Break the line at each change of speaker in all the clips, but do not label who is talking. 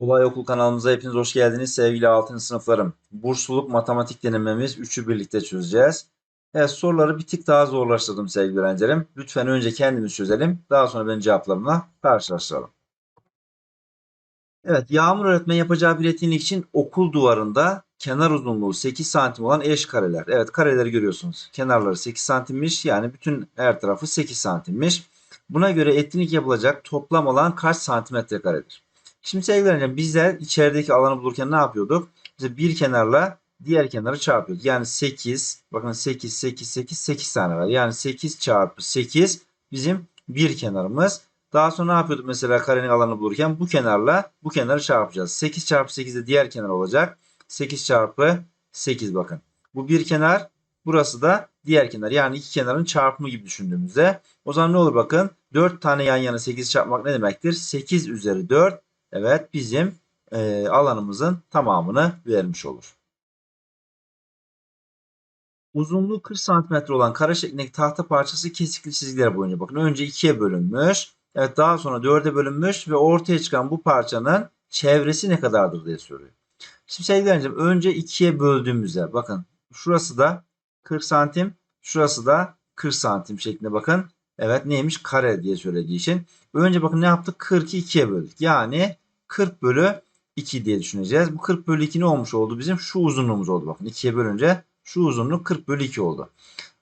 Kolay Okul kanalımıza hepiniz hoş geldiniz sevgili 6. sınıflarım. Bursluluk matematik denememiz 3'ü birlikte çözeceğiz. Evet soruları bir tık daha zorlaştırdım sevgili öğrencilerim. Lütfen önce kendimiz çözelim. Daha sonra ben cevaplarımla karşılaştıralım. Evet Yağmur öğretmen yapacağı bir etkinlik için okul duvarında kenar uzunluğu 8 santim olan eş kareler. Evet kareleri görüyorsunuz. Kenarları 8 santimmiş. Yani bütün her tarafı 8 santimmiş. Buna göre etkinlik yapılacak toplam alan kaç santimetre karedir? Şimdi sevgili hocam bizler içerideki alanı bulurken ne yapıyorduk? Biz bir kenarla diğer kenarı çarpıyorduk. Yani 8 bakın 8 8 8 8 tane var. Yani 8 çarpı 8 bizim bir kenarımız. Daha sonra ne yapıyorduk mesela karenin alanını bulurken bu kenarla bu kenarı çarpacağız. 8 çarpı 8 de diğer kenar olacak. 8 çarpı 8 bakın. Bu bir kenar burası da diğer kenar. Yani iki kenarın çarpımı gibi düşündüğümüzde o zaman ne olur bakın 4 tane yan yana 8 çarpmak ne demektir? 8 üzeri 4 evet bizim e, alanımızın tamamını vermiş olur. Uzunluğu 40 cm olan kara şeklindeki tahta parçası kesikli çizgiler boyunca bakın önce 2'ye bölünmüş. Evet daha sonra 4'e bölünmüş ve ortaya çıkan bu parçanın çevresi ne kadardır diye soruyor. Şimdi sevgili öğrencim önce 2'ye böldüğümüzde bakın şurası da 40 santim şurası da 40 santim şeklinde bakın Evet neymiş? Kare diye söylediği için. Önce bakın ne yaptık? 40'ı 2'ye böldük. Yani 40 bölü 2 diye düşüneceğiz. Bu 40 bölü 2 ne olmuş oldu? Bizim şu uzunluğumuz oldu. Bakın 2'ye bölünce şu uzunluk 40 bölü 2 oldu.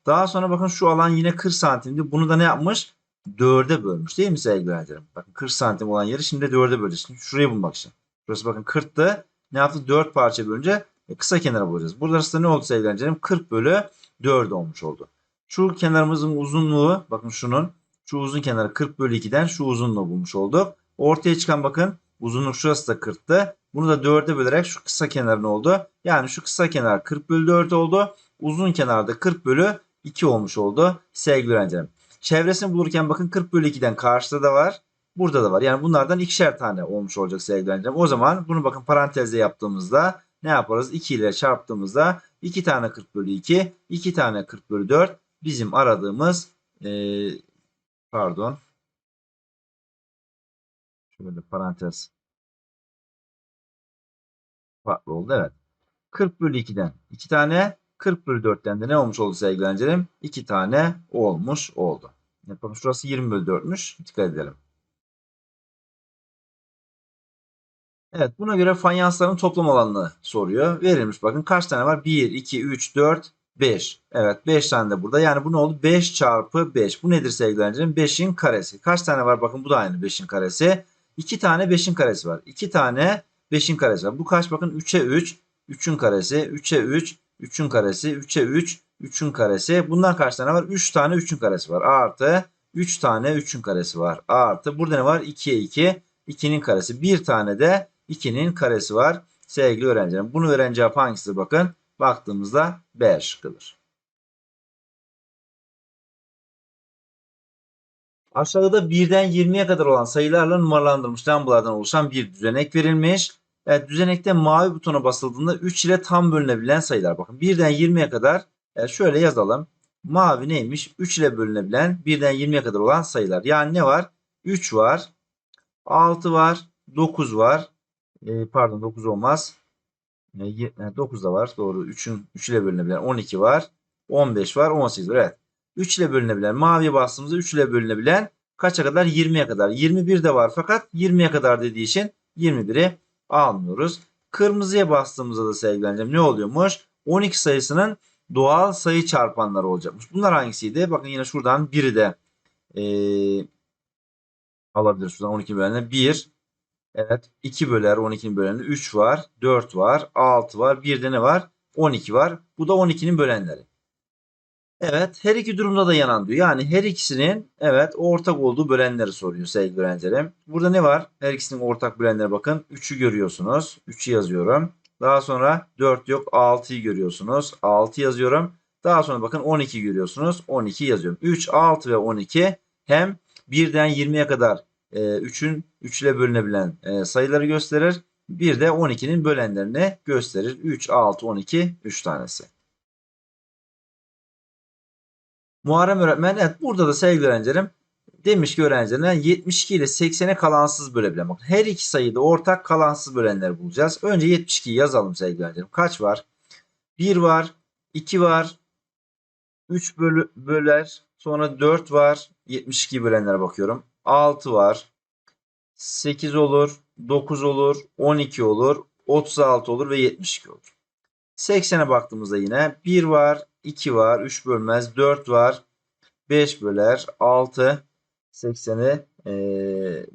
Daha sonra bakın şu alan yine 40 santimdi. Bunu da ne yapmış? 4'e bölmüş değil mi sevgili öğrencilerim? Bakın 40 santim olan yeri şimdi 4'e böleceksin. Şurayı bulmak için. Burası bakın 40'tı. Ne yaptı? 4 parça bölünce e, kısa kenara bulacağız. burada da ne oldu sevgili öğrencilerim? 40 bölü 4 olmuş oldu. Şu kenarımızın uzunluğu bakın şunun şu uzun kenarı 40 bölü 2'den şu uzunluğu bulmuş olduk. Ortaya çıkan bakın uzunluk şurası da 40'tı. Bunu da 4'e bölerek şu kısa kenar ne oldu? Yani şu kısa kenar 40 bölü 4 oldu. Uzun kenar da 40 bölü 2 olmuş oldu sevgili öğrencilerim. Çevresini bulurken bakın 40 bölü 2'den karşıda da var. Burada da var. Yani bunlardan ikişer tane olmuş olacak sevgili öğrencilerim. O zaman bunu bakın parantezle yaptığımızda ne yaparız? 2 ile çarptığımızda 2 tane 40 bölü 2, 2 tane 40 bölü 4, bizim aradığımız e, pardon şöyle parantez farklı oldu. Evet. 40 bölü 2'den 2 tane 40 bölü 4'ten de ne olmuş oldu sevgili öğrencilerim? 2 tane olmuş oldu. Yapalım. Şurası 20 bölü 4'müş. Dikkat edelim. Evet buna göre fayansların toplam alanını soruyor. Verilmiş bakın kaç tane var? 1, 2, 3, 4, 5. Evet 5 tane de burada. Yani bu ne oldu? 5 çarpı 5. Bu nedir sevgili öğrencilerim? 5'in karesi. Kaç tane var? Bakın bu da aynı 5'in karesi. 2 tane 5'in karesi var. 2 tane 5'in karesi var. Bu kaç? Bakın 3'e 3. 3'ün karesi. 3'e 3. 3'ün karesi. 3'e 3. 3'ün karesi. Bundan kaç tane var? 3 tane 3'ün karesi var. Artı 3 tane 3'ün karesi var. Artı burada ne var? 2'ye 2. 2'nin karesi. 1 tane de 2'nin karesi var. Sevgili öğrencilerim. Bunu öğrenci yapan hangisidir? Bakın baktığımızda B şıkkıdır. Aşağıda 1'den 20'ye kadar olan sayılarla numaralandırılmış lambalardan oluşan bir düzenek verilmiş. Evet, düzenekte mavi butona basıldığında 3 ile tam bölünebilen sayılar. Bakın 1'den 20'ye kadar e, şöyle yazalım. Mavi neymiş? 3 ile bölünebilen 1'den 20'ye kadar olan sayılar. Yani ne var? 3 var, 6 var, 9 var. E, pardon 9 olmaz. 9 da var. Doğru. 3'ün 3 ile bölünebilen 12 var. 15 var. 18 var. Evet. 3 ile bölünebilen mavi bastığımızda 3 ile bölünebilen kaça kadar? 20'ye kadar. 21 de var fakat 20'ye kadar dediği için 21'i almıyoruz. Kırmızıya bastığımızda da sevgilencem ne oluyormuş? 12 sayısının doğal sayı çarpanları olacakmış. Bunlar hangisiydi? Bakın yine şuradan biri de ee, alabiliriz. Şuradan 12 bölüne 1, Evet 2 böler 12'nin bölenleri 3 var, 4 var, 6 var, bir de ne var? 12 var. Bu da 12'nin bölenleri. Evet her iki durumda da yanan diyor. Yani her ikisinin evet ortak olduğu bölenleri soruyor sevgili öğrencilerim. Burada ne var? Her ikisinin ortak bölenleri bakın. 3'ü görüyorsunuz. 3'ü yazıyorum. Daha sonra 4 yok 6'yı görüyorsunuz. 6 yazıyorum. Daha sonra bakın 12 görüyorsunuz. 12 yazıyorum. 3, 6 ve 12 hem 1'den 20'ye kadar 3'ün e, 3 ile bölünebilen e, sayıları gösterir. Bir de 12'nin bölenlerini gösterir. 3, 6, 12, 3 tanesi. Muharrem öğretmen evet burada da sevgili öğrencilerim demiş ki öğrencilerine 72 ile 80'e kalansız bölebilen. Bakın her iki sayıda ortak kalansız bölenleri bulacağız. Önce 72'yi yazalım sevgili öğrencilerim. Kaç var? 1 var, 2 var, 3 bölü, böler, sonra 4 var. 72 bölenlere bakıyorum. 6 var. 8 olur, 9 olur, 12 olur, 36 olur ve 72 olur. 80'e baktığımızda yine 1 var, 2 var, 3 bölmez, 4 var, 5 böler, 6, 80'i e,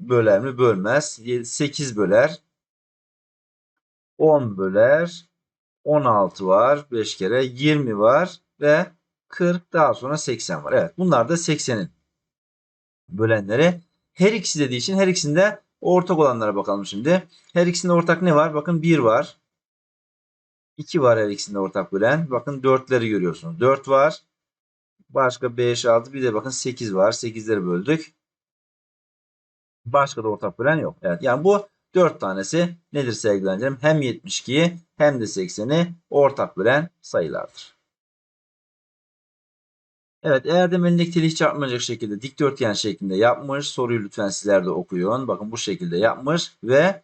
böler mi bölmez, 8 böler, 10 böler, 16 var, 5 kere 20 var ve 40 daha sonra 80 var. Evet bunlar da 80'in bölenlere. Her ikisi dediği için her ikisinde ortak olanlara bakalım şimdi. Her ikisinde ortak ne var? Bakın 1 var. 2 var her ikisinde ortak bölen. Bakın 4'leri görüyorsunuz. 4 var. Başka 5, 6 bir de bakın 8 var. 8'leri böldük. Başka da ortak bölen yok. Evet yani bu 4 tanesi nedir sevgili öğrencilerim? Hem 72'yi hem de 80'i ortak bölen sayılardır. Evet eğer de melindeki telih çarpmayacak şekilde dikdörtgen şeklinde yapmış. Soruyu lütfen sizler de okuyun. Bakın bu şekilde yapmış ve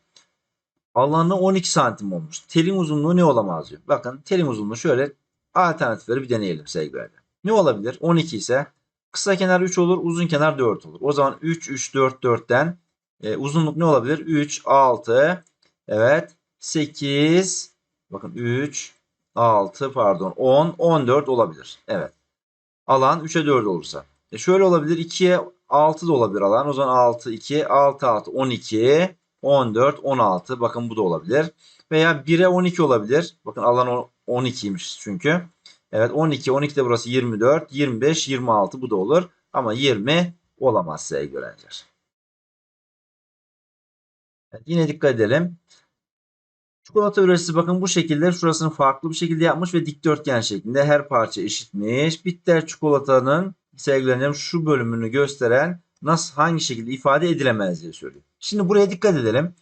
alanı 12 santim olmuş. Telin uzunluğu ne olamaz diyor. Bakın telin uzunluğu şöyle alternatifleri bir deneyelim sevgili Ne olabilir? 12 ise kısa kenar 3 olur uzun kenar 4 olur. O zaman 3, 3, 4, 4'ten e, uzunluk ne olabilir? 3, 6, evet 8, bakın 3, 6 pardon 10, 14 olabilir. Evet alan 3'e 4 olursa. E şöyle olabilir 2'ye 6 da olabilir alan. O zaman 6, 2, 6, 6, 12, 14, 16. Bakın bu da olabilir. Veya 1'e 12 olabilir. Bakın alan 12'ymiş çünkü. Evet 12, 12 de burası 24, 25, 26 bu da olur. Ama 20 olamaz sevgili öğrenciler. Evet, yine dikkat edelim. Çikolata üreticisi bakın bu şekilde şurasını farklı bir şekilde yapmış ve dikdörtgen şeklinde her parça eşitmiş. Bitter çikolatanın sevgilerim şu bölümünü gösteren nasıl hangi şekilde ifade edilemez diye söylüyor. Şimdi buraya dikkat edelim.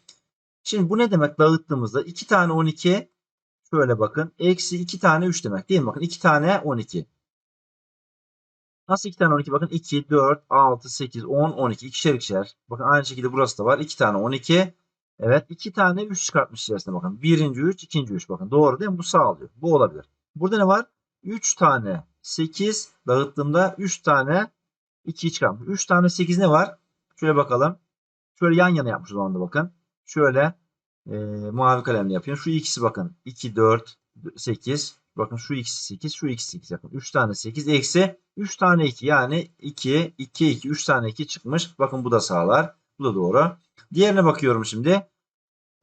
Şimdi bu ne demek dağıttığımızda 2 tane 12 şöyle bakın eksi 2 tane 3 demek değil mi? Bakın 2 tane 12. Nasıl 2 tane 12 bakın 2, 4, 6, 8, 10, 12 ikişer ikişer. Bakın aynı şekilde burası da var 2 tane 12 Evet iki tane 3 çıkartmış içerisinde bakın. Birinci 3, ikinci 3 bakın. Doğru değil mi? Bu sağlıyor. Bu olabilir. Burada ne var? 3 tane 8 dağıttığımda 3 tane 2 çıkartmış. 3 tane 8 ne var? Şöyle bakalım. Şöyle yan yana yapmış o zaman da bakın. Şöyle e, mavi kalemle yapıyorum. Şu ikisi bakın. 2, 4, 8. Bakın şu ikisi 8, şu ikisi 8 yapın. 3 tane 8 eksi 3 tane 2. Yani 2, 2, 2, 3 tane 2 çıkmış. Bakın bu da sağlar. Bu da doğru. Diğerine bakıyorum şimdi.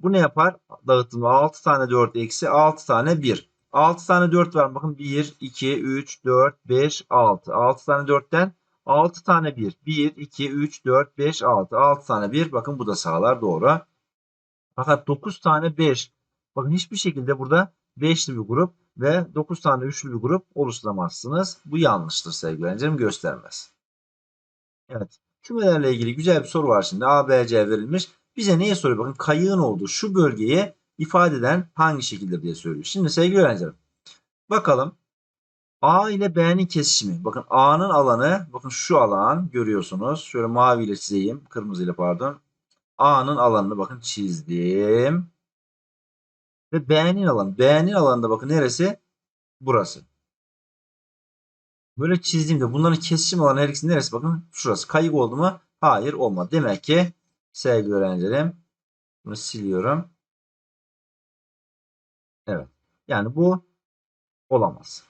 Bu ne yapar? Dağıtımda 6 tane 4 eksi 6 tane 1. 6 tane 4 var. Bakın 1, 2, 3, 4, 5, 6. 6 tane 4'ten 6 tane 1. 1, 2, 3, 4, 5, 6. 6 tane 1. Bakın bu da sağlar doğru. Fakat 9 tane 5. Bakın hiçbir şekilde burada 5'li bir grup ve 9 tane 3'lü bir grup oluşturamazsınız. Bu yanlıştır sevgili öğrencilerim göstermez. Evet. Kümelerle ilgili güzel bir soru var şimdi. A, B, C verilmiş. Bize neye soruyor? Bakın kayığın olduğu şu bölgeye ifade eden hangi şekildir diye söylüyor. Şimdi sevgili öğrencilerim bakalım A ile B'nin kesişimi. Bakın A'nın alanı bakın şu alan görüyorsunuz. Şöyle maviyle çizeyim. kırmızıyla pardon. A'nın alanını bakın çizdim. Ve B'nin alanı. B'nin alanında bakın neresi? Burası. Böyle çizdiğimde bunların kesişim alanı her ikisinin neresi? Bakın şurası. Kayık oldu mu? Hayır olmadı. Demek ki Sevgili öğrencilerim bunu siliyorum. Evet. Yani bu olamaz.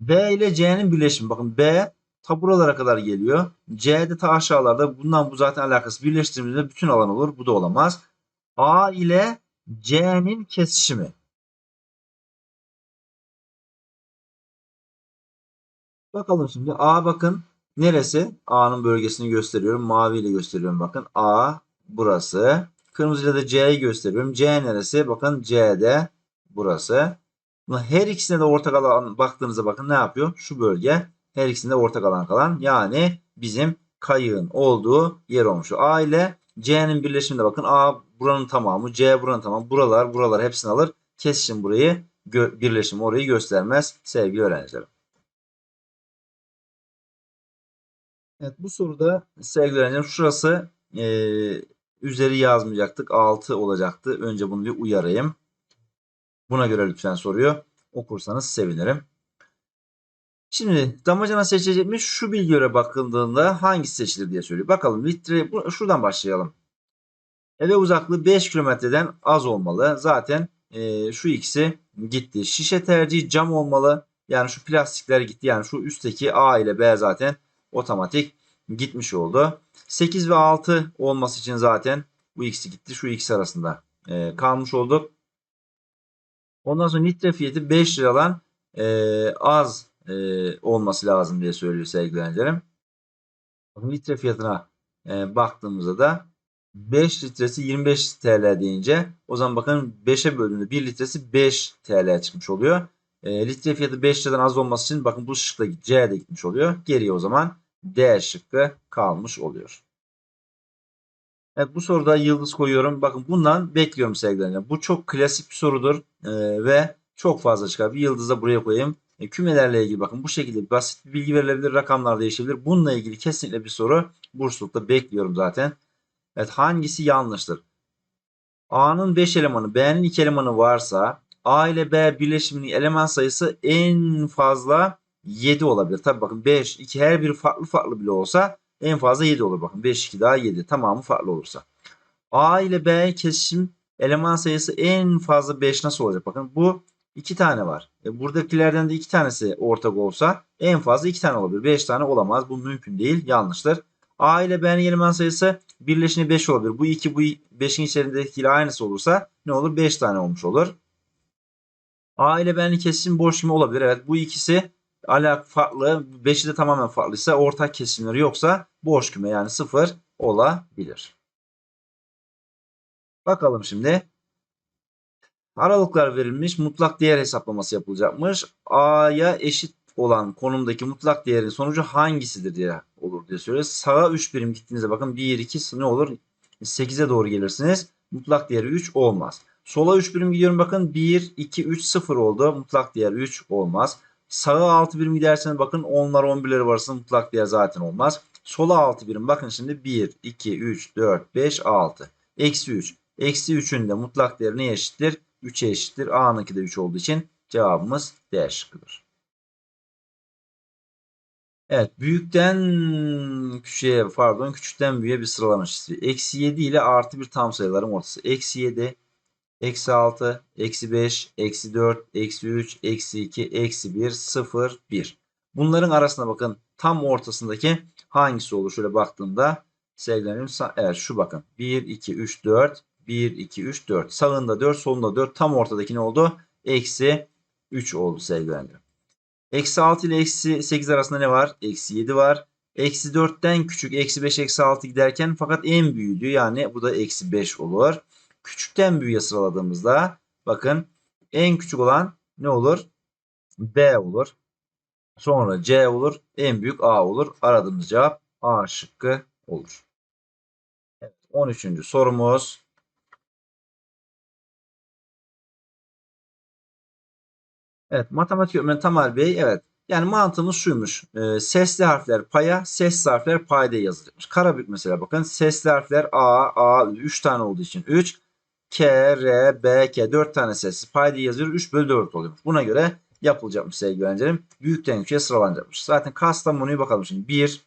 B ile C'nin birleşimi. Bakın B ta buralara kadar geliyor. C de ta aşağılarda. Bundan bu zaten alakası. Birleştirdiğimizde bütün alan olur. Bu da olamaz. A ile C'nin kesişimi. Bakalım şimdi. A bakın Neresi? A'nın bölgesini gösteriyorum. Mavi ile gösteriyorum. Bakın A burası. Kırmızıyla da C'yi gösteriyorum. C neresi? Bakın C'de burası. Her ikisine de ortak alan baktığınızda bakın ne yapıyor? Şu bölge her ikisinde ortak alan kalan. Yani bizim kayığın olduğu yer olmuş. A ile C'nin birleşiminde bakın A buranın tamamı, C buranın tamamı. Buralar, buralar hepsini alır. Kesişim burayı, birleşim orayı göstermez sevgili öğrencilerim. Evet bu soruda sevgili öğrencilerim şurası e, üzeri yazmayacaktık. 6 olacaktı. Önce bunu bir uyarayım. Buna göre lütfen soruyor. Okursanız sevinirim. Şimdi damacana seçilecek mi? Şu bilgiye bakıldığında hangi seçilir diye söylüyor. Bakalım litre bu, şuradan başlayalım. Eve uzaklığı 5 kilometreden az olmalı. Zaten e, şu ikisi gitti. Şişe tercihi cam olmalı. Yani şu plastikler gitti. Yani şu üstteki A ile B zaten otomatik gitmiş oldu. 8 ve 6 olması için zaten bu ikisi gitti. Şu ikisi arasında e, kalmış olduk. Ondan sonra litre fiyatı 5 liradan e, az e, olması lazım diye söylüyor sevgili öğrencilerim. Litre fiyatına e, baktığımızda da 5 litresi 25 TL deyince o zaman bakın 5'e bölündü. 1 litresi 5 TL çıkmış oluyor. E, ee, litre fiyatı 5 liradan az olması için bakın bu şıkla C'ye de gitmiş oluyor. Geriye o zaman D şıkkı kalmış oluyor. Evet bu soruda yıldız koyuyorum. Bakın bundan bekliyorum sevgilerine. Bu çok klasik bir sorudur e, ve çok fazla çıkar. Bir yıldız da buraya koyayım. E, kümelerle ilgili bakın bu şekilde basit bir bilgi verilebilir. Rakamlar değişebilir. Bununla ilgili kesinlikle bir soru burslulukta bekliyorum zaten. Evet hangisi yanlıştır? A'nın 5 elemanı, B'nin 2 elemanı varsa A ile B birleşiminin eleman sayısı en fazla 7 olabilir. Tabi bakın 5, 2 her biri farklı farklı bile olsa en fazla 7 olur. Bakın 5, 2 daha 7 tamamı farklı olursa. A ile B kesişim eleman sayısı en fazla 5 nasıl olacak? Bakın bu 2 tane var. E buradakilerden de 2 tanesi ortak olsa en fazla 2 tane olabilir. 5 tane olamaz. Bu mümkün değil. Yanlıştır. A ile B'nin eleman sayısı birleşini 5 olabilir. Bu 2 bu 5'in içerisindekiyle aynısı olursa ne olur? 5 tane olmuş olur. A ile B'nin borç boşluğu olabilir. Evet bu ikisi alak farklı. beşi de tamamen farklıysa ortak kesimleri yoksa borç küme yani sıfır olabilir. Bakalım şimdi. Aralıklar verilmiş mutlak değer hesaplaması yapılacakmış. A'ya eşit olan konumdaki mutlak değerin sonucu hangisidir diye olur diye söylüyor. Sağa 3 birim gittiğinizde bakın 1, 2 ne olur? 8'e doğru gelirsiniz. Mutlak değeri 3 olmaz. Sola 3 birim gidiyorum bakın 1, 2, 3, 0 oldu. Mutlak değer 3 olmaz. Sağa 6 birim giderseniz bakın 10'lar 11'leri varsa mutlak değer zaten olmaz. Sola 6 birim bakın şimdi 1, 2, 3, 4, 5, 6. Eksi 3. Eksi 3'ün de mutlak değeri neye eşittir? 3'e eşittir. A'nınki de 3 olduğu için cevabımız D şıkkıdır. Evet büyükten küçüğe pardon küçükten büyüğe bir sıralama çizgi. Eksi 7 ile artı bir tam sayıların ortası. Eksi 7 Eksi 6, eksi 5, eksi 4, eksi 3, eksi 2, eksi 1, 0, 1. Bunların arasına bakın tam ortasındaki hangisi olur? Şöyle baktığımda sevgilerim eğer şu bakın 1, 2, 3, 4, 1, 2, 3, 4. Sağında 4, solunda 4. Tam ortadaki ne oldu? Eksi 3 oldu sevgilerim. Eksi 6 ile eksi 8 arasında ne var? Eksi 7 var. Eksi 4'ten küçük eksi 5 eksi 6 giderken fakat en büyüğü Yani bu da eksi 5 olur küçükten büyüğe sıraladığımızda bakın en küçük olan ne olur? B olur. Sonra C olur. En büyük A olur. Aradığımız cevap A şıkkı olur. Evet, 13. sorumuz Evet matematik öğretmeni Tamer Bey evet yani mantığımız şuymuş. E, sesli harfler paya, sessiz harfler payda yazılır. Karabük mesela bakın sesli harfler A, A 3 tane olduğu için 3. K, R, B, K. 4 tanesi pay diye yazıyor. 3 bölü 4 oluyor. Buna göre yapılacakmış sevgili öğrencilerim. Büyükten küçüğe sıralanacakmış. Zaten Kastamonu'yu bakalım şimdi. 1,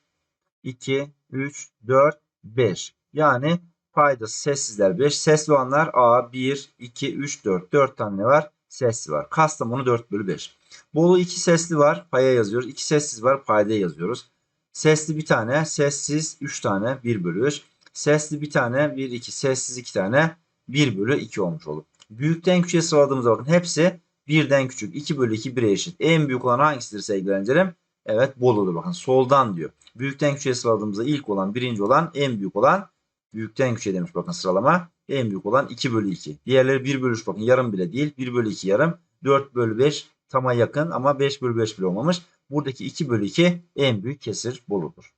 2, 3, 4, 5. Yani payda sessizler 5. Sesli olanlar A, 1, 2, 3, 4. 4 tane var. Sesli var. Kastam Kastamonu 4 bölü 5. Bolu 2 sesli var. Paya yazıyoruz. 2 sessiz var. Payda yazıyoruz. Sesli bir tane. Sessiz 3 tane. 1 bölü 5. Sesli bir tane. 1, 2. Sessiz 2 tane. 1 bölü 2 olmuş olur. Büyükten küçüğe sıraladığımızda bakın hepsi 1'den küçük. 2 bölü 2 1'e eşit. En büyük olan hangisidir sevgili öğrencilerim? Evet Bolu'dur bakın soldan diyor. Büyükten küçüğe sıraladığımızda ilk olan birinci olan en büyük olan büyükten küçüğe demiş bakın sıralama. En büyük olan 2 bölü 2. Diğerleri 1 bölü 3 bakın yarım bile değil. 1 bölü 2 yarım. 4 bölü 5 tama yakın ama 5 bölü 5 bile olmamış. Buradaki 2 bölü 2 en büyük kesir Bolu'dur.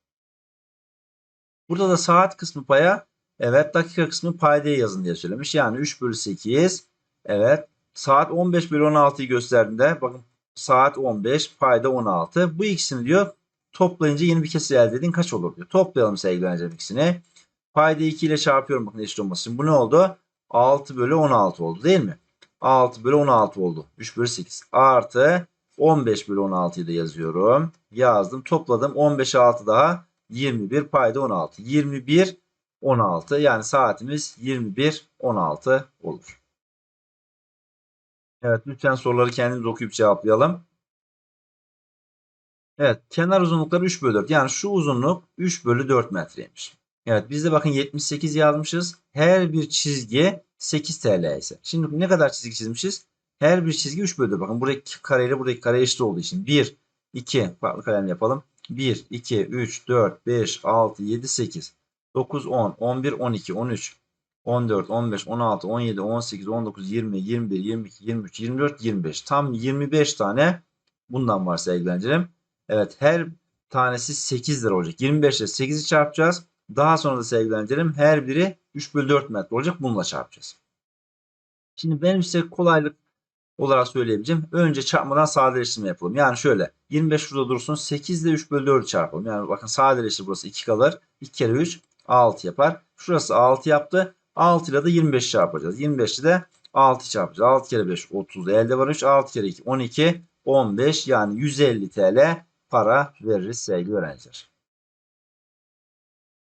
Burada da saat kısmı paya Evet dakika kısmı paydayı yazın diye söylemiş. Yani 3 bölü 8 evet saat 15 bölü 16'yı gösterdiğinde bakın saat 15 payda 16. Bu ikisini diyor toplayınca yeni bir kesir elde edin kaç olur diyor. Toplayalım sevgili öğrencilerim ikisini. Payda 2 ile çarpıyorum bakın eşit olması için. Bu ne oldu? 6 bölü 16 oldu değil mi? 6 bölü 16 oldu. 3 bölü 8 artı 15 bölü 16'yı da yazıyorum. Yazdım topladım 15 6 daha 21 payda 16. 21 16 yani saatimiz 21.16 olur. Evet lütfen soruları kendimiz okuyup cevaplayalım. Evet kenar uzunlukları 3 bölü 4 yani şu uzunluk 3 bölü 4 metreymiş. Evet biz de bakın 78 yazmışız. Her bir çizgi 8 TL ise. Şimdi ne kadar çizgi çizmişiz? Her bir çizgi 3 bölü 4. Bakın buradaki kareyle buradaki kare eşit olduğu için 1, 2 farklı kalemle yapalım. 1, 2, 3, 4, 5, 6, 7, 8. 9, 10, 11, 12, 13, 14, 15, 16, 17, 18, 19, 20, 21, 22, 23, 24, 25. Tam 25 tane bundan var sevgili Evet her tanesi 8 lira olacak. 25 ile 8'i çarpacağız. Daha sonra da sevgili her biri 3 bölü 4 metre olacak. Bununla çarpacağız. Şimdi benim size kolaylık olarak söyleyebileceğim. Önce çarpmadan sadeleştirme yapalım. Yani şöyle 25 şurada dursun 8 ile 3 bölü 4 çarpalım. Yani bakın sadeleştir burası 2 kalır. 2 kere 3 6 yapar. Şurası 6 yaptı. 6 ile de 25 çarpacağız. 25'i de 6 çarpacağız. 6 kere 5 30 elde var 3. 6 kere 2 12 15 yani 150 TL para veririz sevgili öğrenciler.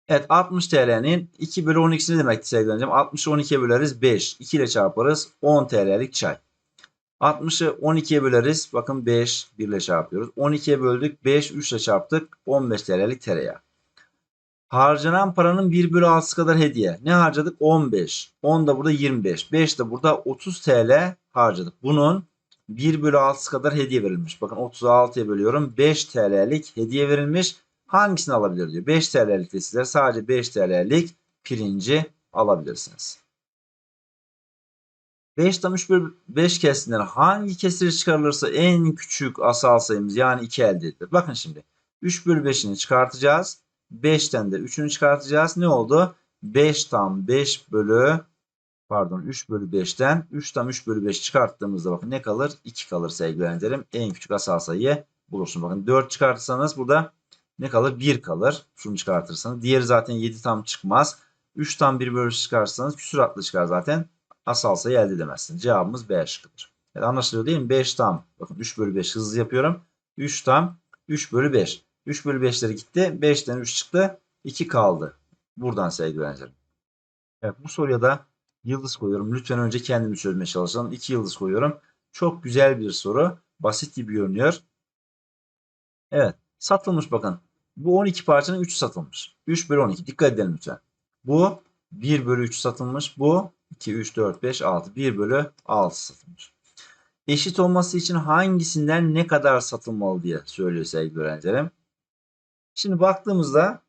Evet 60 TL'nin 2 bölü 12'si ne demekti sevgili öğrencim? 60'ı 12'ye böleriz 5. 2 ile çarparız 10 TL'lik çay. 60'ı 12'ye böleriz. Bakın 5 1 ile çarpıyoruz. 12'ye böldük 5 3 ile çarptık 15 TL'lik tereyağı. Harcanan paranın 1 bölü 6 kadar hediye. Ne harcadık? 15. 10 da burada 25. 5 de burada 30 TL harcadık. Bunun 1 bölü 6 kadar hediye verilmiş. Bakın 36'ya bölüyorum. 5 TL'lik hediye verilmiş. Hangisini alabilir diyor. 5 TL'lik de sizler sadece 5 TL'lik pirinci alabilirsiniz. 5 tam 3 bölü 5 kesirinden hangi kesir çıkarılırsa en küçük asal sayımız yani 2 elde edilir. Bakın şimdi 3 bölü 5'ini çıkartacağız. 5'ten de 3'ünü çıkartacağız. Ne oldu? 5 tam 5 bölü pardon 3 bölü 5'ten 3 tam 3 bölü 5 çıkarttığımızda bakın ne kalır? 2 kalır sevgili öğrencilerim. En küçük asal sayıyı bulursun. Bakın 4 çıkartırsanız burada ne kalır? 1 kalır. Şunu çıkartırsanız. Diğeri zaten 7 tam çıkmaz. 3 tam 1 bölü çıkarsanız atlı çıkar zaten. Asal sayı elde edemezsiniz. Cevabımız B şıkkıdır. Yani anlaşılıyor değil mi? 5 tam. Bakın 3 bölü 5 hızlı yapıyorum. 3 tam 3 bölü 5. 3 bölü 5'leri gitti. 5'ten 3 çıktı. 2 kaldı. Buradan sevgili öğrencilerim. Evet bu soruya da yıldız koyuyorum. Lütfen önce kendimi çözmeye çalışalım. 2 yıldız koyuyorum. Çok güzel bir soru. Basit gibi görünüyor. Evet. Satılmış bakın. Bu 12 parçanın 3'ü satılmış. 3 bölü 12. Dikkat edelim lütfen. Bu 1 bölü 3 satılmış. Bu 2, 3, 4, 5, 6. 1 bölü 6 satılmış. Eşit olması için hangisinden ne kadar satılmalı diye söylüyor sevgili öğrencilerim. Şimdi baktığımızda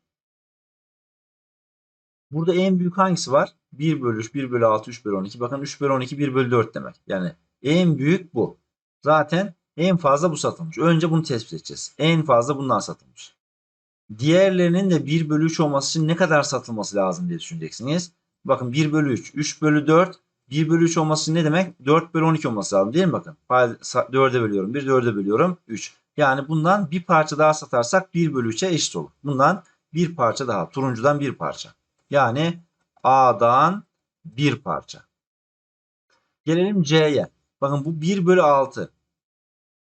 burada en büyük hangisi var? 1 bölü 3, 1 bölü 6, 3 bölü 12. Bakın 3 bölü 12, 1 bölü 4 demek. Yani en büyük bu. Zaten en fazla bu satılmış. Önce bunu tespit edeceğiz. En fazla bundan satılmış. Diğerlerinin de 1 bölü 3 olması için ne kadar satılması lazım diye düşüneceksiniz. Bakın 1 bölü 3, 3 bölü 4, 1 bölü 3 olması ne demek? 4 bölü 12 olması lazım değil mi bakın? 4'e bölüyorum 1, 4'e bölüyorum 3. Yani bundan bir parça daha satarsak 1 bölü 3'e eşit olur. Bundan bir parça daha. Turuncudan bir parça. Yani A'dan bir parça. Gelelim C'ye. Bakın bu 1 bölü 6.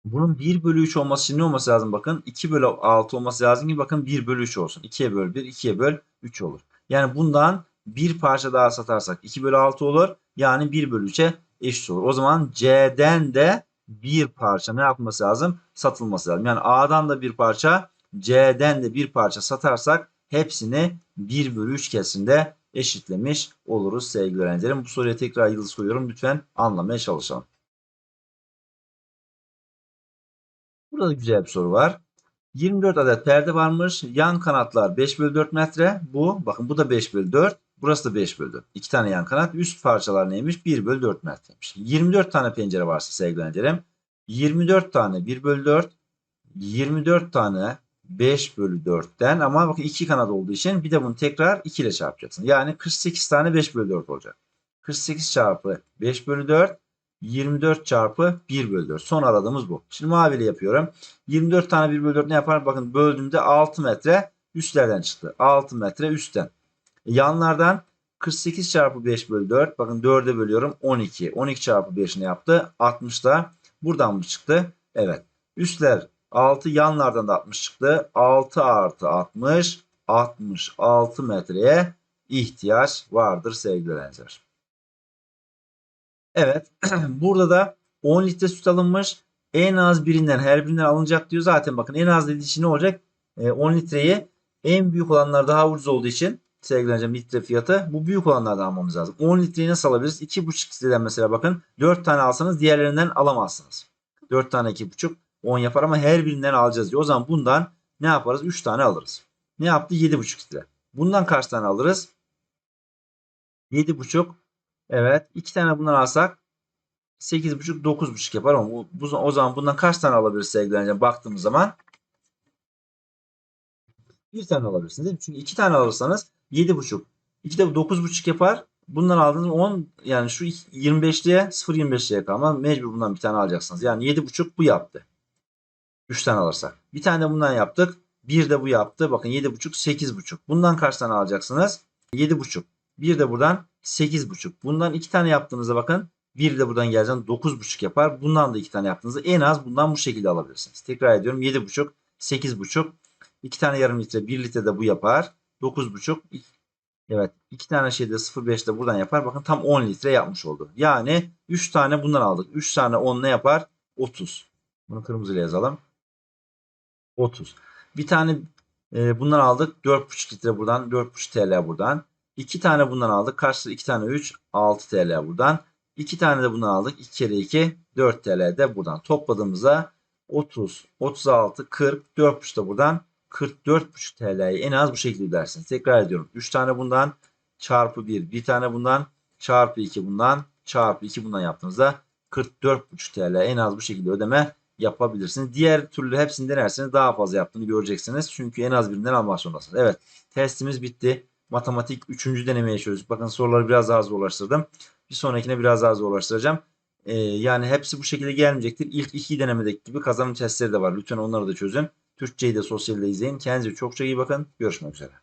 Bunun 1 bölü 3 olması için ne olması lazım? Bakın 2 bölü 6 olması lazım ki bakın 1 bölü 3 olsun. 2'ye böl 1, 2'ye böl 3 olur. Yani bundan bir parça daha satarsak 2 bölü 6 olur. Yani 1 bölü 3'e eşit olur. O zaman C'den de bir parça ne yapılması lazım? Satılması lazım. Yani A'dan da bir parça, C'den de bir parça satarsak hepsini 1 bölü 3 kesinde eşitlemiş oluruz sevgili öğrencilerim. Bu soruya tekrar yıldız koyuyorum. Lütfen anlamaya çalışalım. Burada güzel bir soru var. 24 adet perde varmış. Yan kanatlar 5 bölü 4 metre. Bu bakın bu da 5 bölü 4. Burası da 5 bölü 4. 2 tane yan kanat. Üst parçalar neymiş? 1 bölü 4 merteymiş. 24 tane pencere varsa sevgili öğrencilerim. 24 tane 1 bölü 4. 24 tane 5 bölü 4'ten ama bakın 2 kanat olduğu için bir de bunu tekrar 2 ile çarpacaksın. Yani 48 tane 5 bölü 4 olacak. 48 çarpı 5 bölü 4 24 çarpı 1 bölü 4. Son aradığımız bu. Şimdi maviyle yapıyorum. 24 tane 1 bölü 4 ne yapar? Bakın böldüğümde 6 metre üstlerden çıktı. 6 metre üstten. Yanlardan 48 çarpı 5 bölü 4. Bakın 4'e bölüyorum 12. 12 çarpı 5 ne yaptı? 60 da buradan mı çıktı? Evet. Üstler 6 yanlardan da 60 çıktı. 6 artı 60. 66 metreye ihtiyaç vardır sevgili öğrenciler. Evet. burada da 10 litre süt alınmış. En az birinden her birinden alınacak diyor. Zaten bakın en az dediği için ne olacak? 10 ee, litreyi en büyük olanlar daha ucuz olduğu için sevgili litre fiyatı. Bu büyük olanlardan almamız lazım. 10 litreyi nasıl alabiliriz? 2,5 litreden mesela bakın 4 tane alsanız diğerlerinden alamazsınız. 4 tane 2,5 10 yapar ama her birinden alacağız diyor. O zaman bundan ne yaparız? 3 tane alırız. Ne yaptı? 7,5 litre. Bundan kaç tane alırız? 7,5 Evet. 2 tane bundan alsak 8,5 9,5 yapar ama bu, o zaman bundan kaç tane alabiliriz sevgili baktığımız zaman? bir tane alabilirsiniz değil mi? Çünkü iki tane alırsanız 7.5. İki de 9.5 yapar. Bundan aldığınız 10 yani şu 25'liğe 0.25'liğe ama mecbur bundan bir tane alacaksınız. Yani 7.5 bu yaptı. 3 tane alırsak. Bir tane de bundan yaptık. Bir de bu yaptı. Bakın 7.5 8.5. Bundan kaç tane alacaksınız? 7.5. Bir de buradan 8.5. Bundan 2 tane yaptığınızda bakın bir de buradan geleceğin 9.5 yapar. Bundan da 2 tane yaptığınızda en az bundan bu şekilde alabilirsiniz. Tekrar ediyorum 7.5 8.5 2 tane yarım litre 1 litre de bu yapar. 9,5. Evet. 2 tane şeyde 0,5 de buradan yapar. Bakın tam 10 litre yapmış oldu. Yani 3 tane bundan aldık. 3 tane 10 ne yapar? 30. Bunu kırmızıyla yazalım. 30. Bir tane e, bundan aldık. 4,5 litre buradan. 4,5 TL buradan. 2 tane bundan aldık. Karşıda 2 tane 3. 6 TL buradan. 2 tane de bundan aldık. 2 kere 2 4 TL de buradan. Topladığımızda 30, 36, 40, 4,5 da buradan 44,5 TL'yi en az bu şekilde ödersiniz. Tekrar ediyorum. 3 tane bundan çarpı 1, bir tane bundan çarpı 2 bundan çarpı 2 bundan yaptığınızda 44,5 TL en az bu şekilde ödeme yapabilirsiniz. Diğer türlü hepsini denerseniz daha fazla yaptığını göreceksiniz. Çünkü en az birinden almak zorundasınız. Evet testimiz bitti. Matematik 3. denemeye çözdük. Bakın soruları biraz daha zorlaştırdım. Bir sonrakine biraz daha zorlaştıracağım. Ee, yani hepsi bu şekilde gelmeyecektir. İlk iki denemedeki gibi kazanım testleri de var. Lütfen onları da çözün. Türkçeyi de sosyalde izleyin. Kendinize çok çok iyi bakın. Görüşmek üzere.